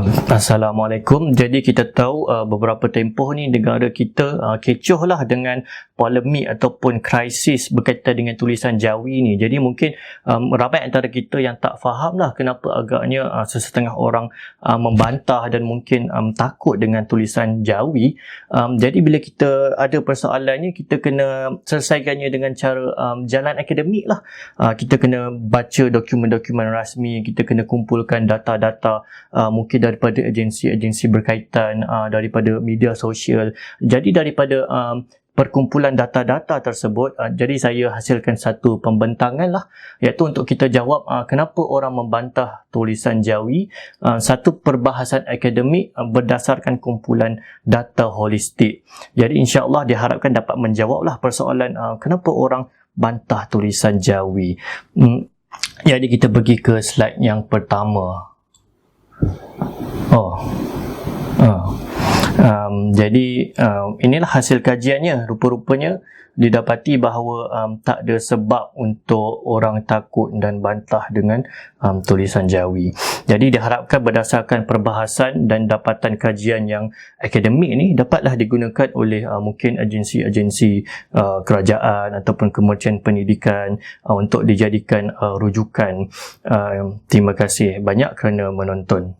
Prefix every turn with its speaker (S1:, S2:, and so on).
S1: Um, Assalamualaikum. Jadi kita tahu uh, beberapa tempoh ni negara kita uh, kecoh lah dengan polemik ataupun krisis berkaitan dengan tulisan Jawi ni. Jadi mungkin um, ramai antara kita yang tak faham lah kenapa agaknya uh, sesetengah orang uh, membantah dan mungkin um, takut dengan tulisan Jawi. Um, jadi bila kita ada persoalan ni kita kena selesaikannya dengan cara um, jalan akademik lah. Uh, kita kena baca dokumen-dokumen rasmi, kita kena kumpulkan data-data uh, mungkin daripada agensi-agensi berkaitan uh, daripada media sosial. Jadi daripada um, perkumpulan data-data tersebut uh, jadi saya hasilkan satu pembentangan lah. Iaitu untuk kita jawab uh, kenapa orang membantah tulisan Jawi? Uh, satu perbahasan akademik uh, berdasarkan kumpulan data holistik. Jadi insyaAllah diharapkan dapat menjawablah persoalan uh, kenapa orang bantah tulisan Jawi. Hmm. jadi kita pergi ke slide yang pertama Oh. Uh. Um, jadi um, inilah hasil kajiannya. Rupa-rupanya didapati bahawa um, tak ada sebab untuk orang takut dan bantah dengan um, tulisan Jawi. Jadi diharapkan berdasarkan perbahasan dan dapatan kajian yang akademik ini dapatlah digunakan oleh uh, mungkin agensi-agensi uh, kerajaan ataupun kementerian pendidikan uh, untuk dijadikan uh, rujukan. Uh, terima kasih banyak kerana menonton.